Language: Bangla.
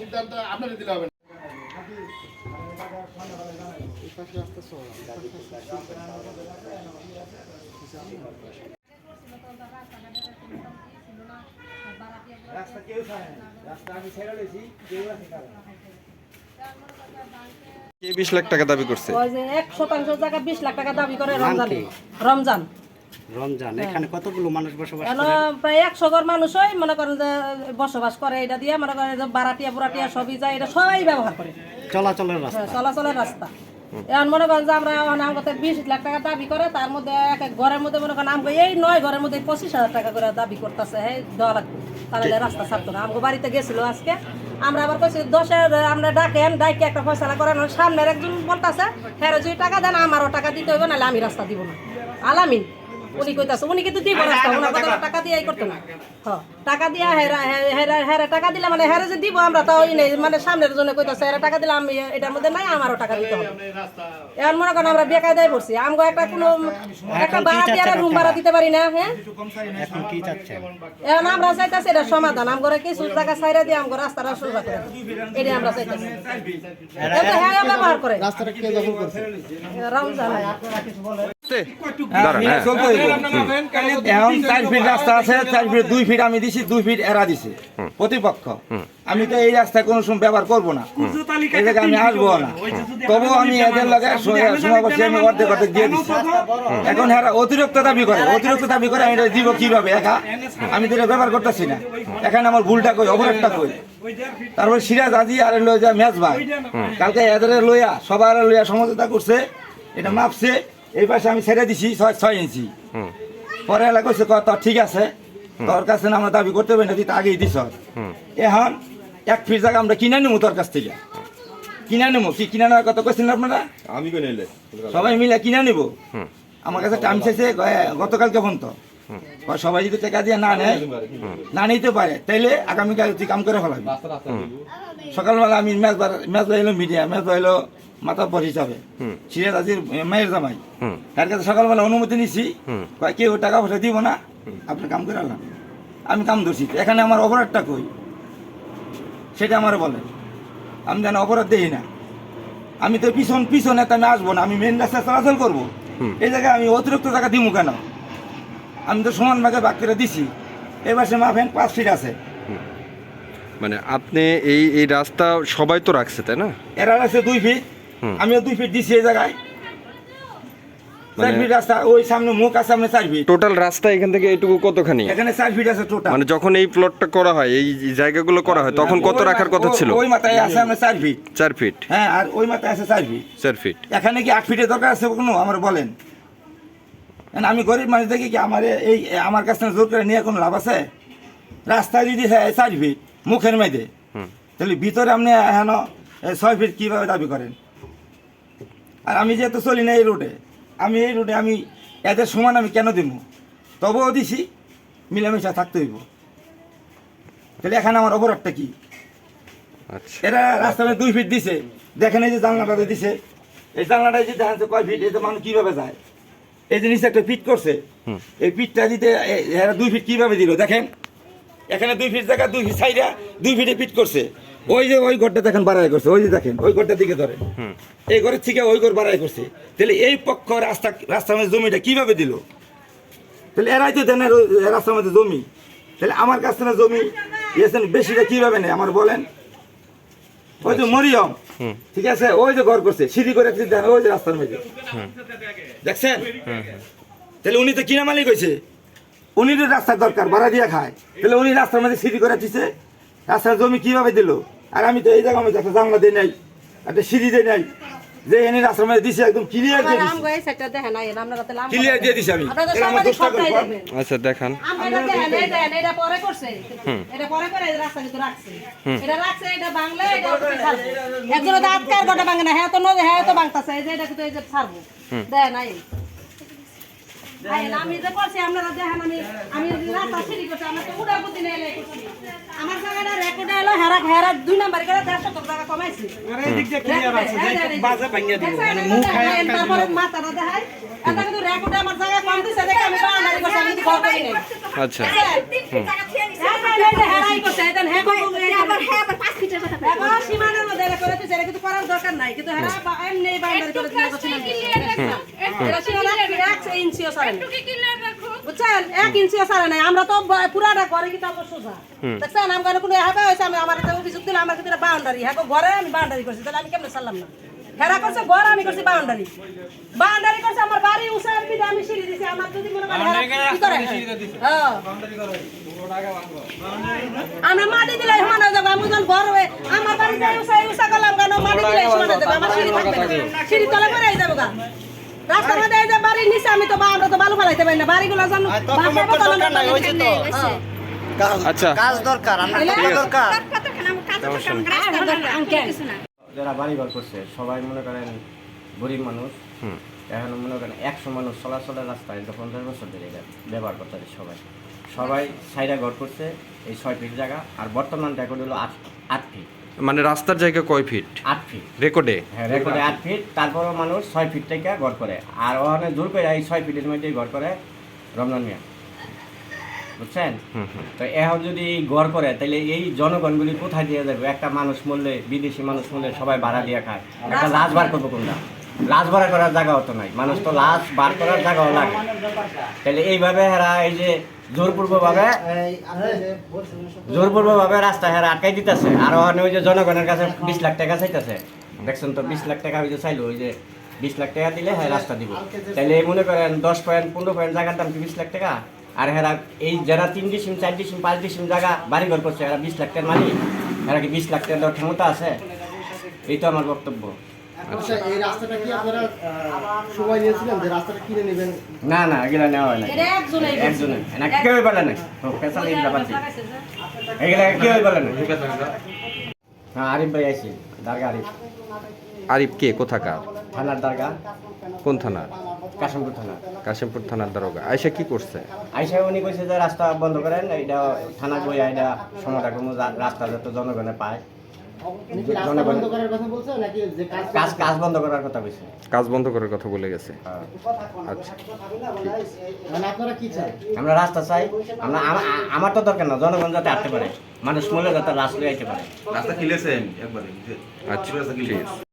সিদ্ধান্ত দিলে হবে রাস্তা কেউ ছাড়ে রাস্তা আমি ছেড়ে দিয়েছি, কেউ আছে কে বিশ লাখ টাকা দাবি করছে? ওই যে এক শতাংশ জায়গা বিশ লাখ টাকা দাবি করে রমজানে। রমজান। রমজান এখানে কতগুলো মানুষ বসবাস করে প্রায় একশো ঘর মানুষই মনে করেন যে বসবাস করে এটা দিয়ে মনে করেন যে বারাটিয়া সবই যায় এটা সবাই ব্যবহার করে। চলাচলের রাস্তা। হ্যাঁ, চলাচলের রাস্তা। এখন মনে করেন যে আমরা আমাকে বিশ লাখ টাকা দাবি করে তার মধ্যে এক এক ঘরের মধ্যে মনে করেন আমাকে এই নয় ঘরের মধ্যে পঁচিশ হাজার টাকা করে দাবি করতেছে হ্যাঁ দেওয়া লাগবে। তাহলে রাস্তা ছাড়তো না। আমাকে বাড়িতে গেছিল আজকে। আমরা আবার কইছি দশের আমরা ডাকেন ডাইকে একটা ফয়সালা করেন সামনের একজন বলতেছে হ্যাঁ যদি টাকা দেন আমারও টাকা দিতে হবে নাহলে আমি রাস্তা দিব না। আলামিন। উনি কইতাছে উনি কিন্তু দিব রাস্তা ওনার কথা টাকা দিয়ে করতো না। হ্যাঁ টাকা দিয়া হেরা হেরা হেরা টাকা দিলে মানে হেরা যে দিব আমরা তো ওই নেই মানে সামনের জন্য কইতাছে হেরা টাকা দিলে আমি এটার মধ্যে নাই আমারও টাকা দিতে হবে। এখন মনে করেন আমরা বেকায়দায় পড়ছি আমগো একটা কোনো একটা ভাড়া দিয়ে রুম ভাড়া দিতে পারি না হ্যাঁ? এখন কি চাচ্ছেন এখন আমরা চাইতাছি এটা সমাধান আমগরে কিছু জায়গা সাইরা দিয়ে আমগো রাস্তাটা সোজা করে এটাই আমরা চাইতাছি। এটা হ্যাঁ ব্যবহার করে। রাস্তাটা কে দখল করছে? রমজান হ্যাঁ চলতে হইব। এখন চার ফিট রাস্তা আছে চার ফিট দুই ফিট আমি দিছি দুই ফিট এরা দিছে। প্রতিপক্ষ। আমি তো এই রাস্তা কোনো সময় ব্যবহার করব না। এই আমি আসব না। তবুও আমি এদের লগে সমাবেশে আমি অর্ধেক অর্ধেক দিয়ে দিচ্ছি এখন এরা অতিরিক্ত দাবি করে অতিরিক্ত দাবি করে আমি এটা দিব কীভাবে? একা? আমি তো এটা ব্যবহার করতেছি না। এখানে আমার ভুলটা কই অপরাধটা কই? তারপর সিরাজ আজি আর লয়ে যা ম্যাচ ভাই। কালকে এদের লইয়া সবার লইয়া সমঝোতা করছে এটা মাপছে। এই পাশে আমি ছেড়ে দিছি ছয় ছয় ইঞ্চি। পরে এলা কইছে ক তোর ঠিক আছে। তোর কাছে আমরা দাবি করতে পারি না তুই তো আগেই দিছ। এখন এক ফিট জায়গা আমরা কিনে নেব তোর কাছ থেকে। কিনে নেব? কি কিনে নেওয়ার কথা কইছেন আপনারা? আমি কই নিলে। সবাই মিলে কিনে নেব? আমার কাছে টাইম শেষে গতকালকে ফোন তো সবাই যদি টাকা দিয়ে না নেয় না নিতে পারে তাইলে আগামীকাল তুই কাম করে ফেলাবি। সকালবেলা আমি ম্যাচ ম্যাচ এলো মিডিয়া ম্যাচ এলো মাথা পর হিসাবে সিরাজ আজির মায়ের জামাই। তার কাছে সকালবেলা অনুমতি নিছি। কেউ টাকা পয়সা দিব না। আপনি কাম করে আনলাম। আমি কাম ধরছি। এখানে আমার অপরাধটা কই? সেটা আমার বলে। আমি যেন অপরাধ দেখি না। আমি তো পিছন পিছনে আমি আসব না। আমি মেন রাস্তায় চলাচল করব। এই জায়গায় আমি অতিরিক্ত টাকা দিব কেন? আমি তো সমান ভাগে ভাগ করে দিছি। এবার সে মাফেন পাঁচ ফিট আছে। মানে আপনি এই এই রাস্তা সবাই তো রাখছে তাই না? এরা আছে দুই ফিট আমিও দুই ফিট দিছি এই জায়গায়। চার মানে- ফিট রাস্তা ওই সামনে মুখ আছে সামনে চার ফিট টোটাল রাস্তা এখান থেকে এইটুকু কতখানি? এখানে চার ফিট আছে টোটাল মানে যখন এই প্লটটা করা হয় এই জায়গাগুলো করা হয় তখন কত রাখার কথা ছিল? ওই মাথায় আছে আমরা চার ফিট চার ফিট হ্যাঁ আর ওই মাথায় আছে চার ফিট চার ফিট এখানে কি আট ফিটের দরকার আছে কোনো? আমার বলেন। এখন আমি গরিব মানুষ দেখি কি আমার এই আমার কাছ থেকে জোর করে নিয়ে কোনো লাভ আছে? রাস্তায় যদি হয় চার ফিট মুখের মেয়েদে তাহলে ভিতরে আপনি হেন ছয় ফিট কীভাবে দাবি করেন? আর আমি যেহেতু চলি না এই রোডে আমি এই রোডে আমি এদের সমান আমি কেন দিব? তবুও দিছি মিলামিশা থাকতে হইব। তাহলে এখানে আমার অপরাধটা কি? আচ্ছা। এরা রাস্তায় দুই ফিট দিছে দেখেন এই যে জানলাটা দিছে এই জানলাটা যে দেখেন কয় ফিট এই তো মানুষ কীভাবে যায়? এই নিচে একটা ফিট করছে এই ফিটটা দিতে এরা দুই ফিট কীভাবে দিল? দেখেন এখানে দুই ফিট জায়গা দুই ফিট সাইডা দুই ফিটে ফিট করছে। ওই যে ওই ঘরটা দেখেন বাড়াই করছে ওই যে দেখেন ওই ঘরটার দিকে ধরে এই ঘরের থেকে ওই ঘর বাড়াই করছে। তাহলে এই পক্ষ রাস্তা রাস্তার মধ্যে জমিটা কীভাবে দিল? তাহলে এরাই তো দেন রাস্তার মধ্যে জমি। তাহলে আমার কাছ থেকে জমি ইয়েছেন বেশিটা কীভাবে নেই আমার বলেন। ওই যে মরিয়ম ঠিক আছে? ওই যে ঘর করছে সিঁড়ি করে দেখেন, ওই যে রাস্তার মধ্যে। দেখছেন? তাহলে উনি তো কিনা মালিক হয়েছে। উনি তো রাস্তার দরকার ভাড়া দিয়ে খায়। তাহলে উনি রাস্তার মধ্যে সিঁড়ি করে দিছে। রাস্তার জমি কীভাবে দিল? আর আমি তো এই জায়গার মধ্যে একটা জানলা দিয়ে নাই একটা সিঁড়ি দিয়ে নাই যে এনে মধ্যে দিছে একদম ক্লিয়ার দিয়ে দিছে। আমগো এই দেখেন না। ক্লিয়ার দিয়ে দিছি আমি। আমার আচ্ছা দেখান। আমরা দেখেন এই দেখেন এটা পরে করছে। এটা পরে করে এই রাস্তা কিন্তু রাখছে। এটা রাখছে এটা বাংলা এটা একজন গোটা ভাঙে না হ্যাঁ তো নদী হ্যাঁ তো ভাঙতাছে। এই যে এটা কিন্তু এই যে ছাড়বো। দেয় নাই। আমি যে করছি আপনারা দেখেন আমি আমি রাস্তা সিঁড়ি করছি আমার তো উড়া বুদ্ধি নেই করছি। এলো হেরা দুই নাম্বার করে দেড়শো তোর জায়গা কমাইছি। দেখছেন, তারপরে মাথাটা দেখাই এটা কিন্তু রেকর্ডে আমার জায়গা কম দিছে দেখে আমি বাউন্ডারি করছি আমি ঘর করি নাই। আচ্ছা। হেরাই করছে এটা হ্যাঁ সীমানার মধ্যে এটা করে দিছে, এটা কিন্তু বুঝছেন? এক ইঞ্চিও সারে নাই। আমরা তো পুরাটা ঘরে কিন্তু আমরা সোজা। দেখছেন? আমার কোনো হবে হয়েছে আমি আমার একটা অভিযোগ দিলাম আমার কিন্তু বাউন্ডারি হ্যাঁ ঘরে আমি বাউন্ডারি করছি তাহলে আমি কেমন সারলাম না? হেরা করছে ঘর আমি করছি বাউন্ডারি বাউন্ডারি করছে আমার বাড়ি উসার আমি সিঁড়ি দিছি আমার যদি মনে করেন হেরা কি করে হ্যাঁ। আমরা মাটি দিলে সমান হয়ে যাবে আমি যখন ঘর হয়ে আমার বাড়ি যাই উষা উষা করলাম কেন? মাটি দিলে সমান হয়ে যাবে আমার সিঁড়ি থাকবে না। সিঁড়ি তলে করে যাব গা। রাস্তার মধ্যে এই যে বাড়ির নিচে আমি তো বা- আমরা তো বালু ফেলাইতে পারি না বাড়িগুলো যেন বাসায় মতো আমরা। আচ্ছা। কাজ দরকার আমরা দরকার যারা বাড়ি ঘর করছে সবাই মনে করেন গরিব মানুষ। হুম। এখন মনে করেন একশো মানুষ চলাচলের রাস্তায় এটা পঞ্চাশ বছর ধরে এটা ব্যবহার করতেছে সবাই। সবাই সাইডা ঘর করছে এই ছয় ফিট জায়গা আর বর্তমান রেকর্ড হলো আট আট ফিট মানে রাস্তার জায়গা কয় ফিট? আট ফিট। রেকর্ডে? হ্যাঁ রেকর্ডে আট ফিট তারপরেও মানুষ ছয় ফিট থেকে ঘর করে। আর ওখানে দূর করে এই ছয় ফিটের মধ্যেই ঘর করে রমজান মিয়া। বুঝছেন? তো এখন যদি এই ঘর করে তাহলে এই জনগণগুলি কোথায় দিয়ে যাবে? একটা মানুষ মূল্যে বিদেশি মানুষ মূল্যে সবাই ভাড়া দিয়ে খায়। একটা লাশ বার করব কোনটা? লাশ ভাড়া করার জায়গাও তো নাই। মানুষ তো লাশ বার করার জায়গাও লাগে। তাহলে এইভাবে হেরা এই যে জোরপূর্বভাবে জোরপূর্বভাবে রাস্তা হেরা আটকাই দিতেছে। আর ওখানে ওই যে জনগণের কাছে বিশ লাখ টাকা চাইতেছে। দেখছেন তো, বিশ লাখ টাকা ওই যে চাইলো, ওই যে বিশ লাখ টাকা দিলে হ্যাঁ রাস্তা দিব। তাহলে মনে করেন দশ পয়েন্ট, পনেরো পয়েন্ট জায়গার দাম কি বিশ লাখ টাকা? আর হেরা এই যারা তিন ডিসিম, চার ডিসিম, পাঁচ ডিসিম জায়গা বাড়ি ঘর করছে, এরা বিশ লাখ টাকার মালিক। এরা কি বিশ লাখ টাকা দেওয়ার ক্ষমতা আছে? এই তো আমার বক্তব্য। আচ্ছা এই রাস্তাটা কি আপনারা সময় নিয়েছিলেন যে রাস্তাটা কিনে নেবেন? না না এগুলা নেওয়া হয় না এটা একজনেই করছে। একজনে। না কেউ বলে না পেশা এই ব্যাপার এগুলা কেউ বলে না হ্যাঁ আরিফ ভাই আইছি দারগা আরিফ। আরিফ কে? কোথাকার? থানার দারগা। কোন থানার? কাশিমপুর থানা কাশিমপুর থানার দারোগা। আয়সা কি করছে? আইসা উনি কইছে যে রাস্তা বন্ধ করেন এটা থানা বই এটা সমাধান রাস্তা যত জনগণে পায়। কাজ কাজ কাজ বন্ধ করার কথা কাজ বন্ধ করার কথা বলে গেছে। হ্যাঁ। আচ্ছা। মানে আপনারা কি চান? আমরা রাস্তা চাই আমরা আমার তো দরকার না জনগণ যাতে আসতে পারে। মানুষ মূল্য যাতে রাস্তা আসতে পারে। রাস্তা খিলেছেন একবারে আচ্ছা ঠিক আছে।